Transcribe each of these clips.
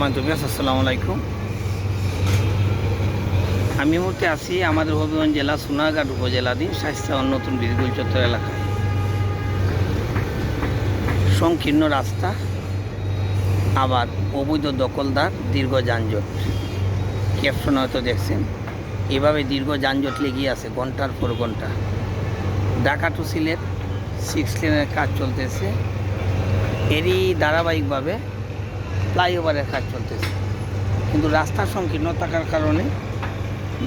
সম্মানিত বিয়াস আসসালামু আলাইকুম। আমি মুহূর্তে আছি আমাদের হবিগঞ্জ জেলা সোনারঘাট উপজেলাধীন স্বাস্থ্য নতুন বীরগুল চত্বর এলাকায়। সংকীর্ণ রাস্তা, আবার অবৈধ দখলদার, দীর্ঘ যানজট। ক্যাপশন হয়তো দেখছেন। এভাবে দীর্ঘ যানজট লেগিয়ে আছে ঘণ্টার পর ঘণ্টা। ঢাকা টু সিলেট, সিক্স লেনের কাজ চলতেছে। এরই ধারাবাহিকভাবে ফ্লাইওভারের কাজ চলতেছে। কিন্তু রাস্তা সংকীর্ণ থাকার কারণে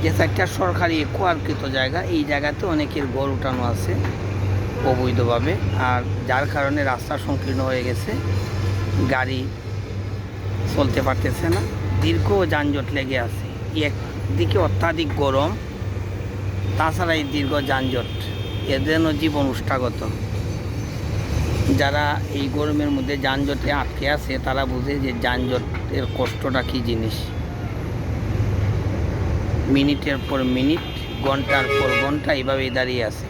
যে একটা সরকারি কোয়ারকৃত জায়গা, এই জায়গাতে অনেকের গড় উঠানো আছে অবৈধভাবে। আর যার কারণে রাস্তা সংকীর্ণ হয়ে গেছে, গাড়ি চলতে পারতেছে না, দীর্ঘ যানজট লেগে আছে। একদিকে অত্যাধিক গরম, তাছাড়া এই দীর্ঘ যানজট, এদের জীবন উষ্ঠাগত যারা এই গরমের মধ্যে যানজটে আটকে আছে, তারা বুঝে যে যানজটের কষ্টটা কী জিনিস। মিনিটের পর মিনিট, ঘণ্টার পর ঘণ্টা এইভাবেই দাঁড়িয়ে আছে।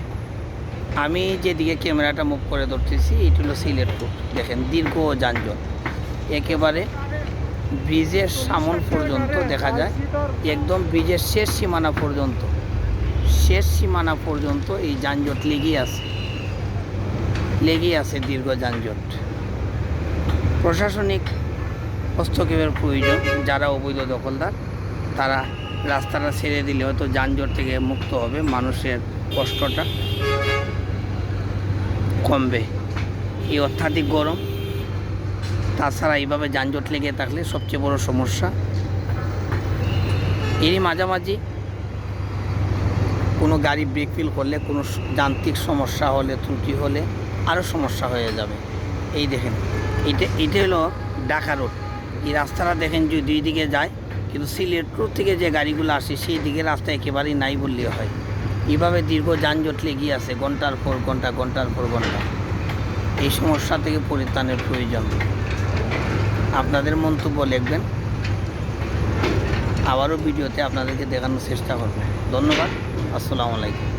আমি যেদিকে ক্যামেরাটা মুখ করে ধরতেছি, এটি হলো সিলেট দেখেন, দীর্ঘ যানজট। একেবারে ব্রিজের সামন পর্যন্ত দেখা যায়। একদম ব্রিজের শেষ সীমানা পর্যন্ত। শেষ সীমানা পর্যন্ত এই যানজট লেগেই আছে। লেগেই আছে দীর্ঘ যানজট। প্রশাসনিক হস্তক্ষেপের প্রয়োজন, যারা অবৈধ দখলদার, তারা রাস্তাটা ছেড়ে দিলে হয়তো যানজট থেকে মুক্ত হবে, মানুষের কষ্টটা কমবে। এই অত্যাধিক গরম, তাছাড়া এইভাবে যানজট লেগে থাকলে সবচেয়ে বড় সমস্যা। এরই মাঝামাঝি কোনো গাড়ি ব্রেক ফিল করলে কোনো যান্ত্রিক সমস্যা হলে, ত্রুটি হলে আরও সমস্যা হয়ে যাবে। এই দেখেন, এটা এটা হলো ঢাকা রোড। এই রাস্তাটা দেখেন যে দুই দিকে যায়, কিন্তু সিলেট রোড থেকে যে গাড়িগুলো আসে, সেই দিকে রাস্তা একেবারেই নাই বললেও হয়। এইভাবে দীর্ঘ যানজট লেগে আছে, ঘণ্টার পর ঘণ্টা, ঘণ্টার পর ঘণ্টা। এই সমস্যা থেকে পরিত্রাণের প্রয়োজন। আপনাদের মন্তব্য লিখবেন। আবারও ভিডিওতে আপনাদেরকে দেখানোর চেষ্টা করবেন ধন্যবাদ। আসসালামু আলাইকুম।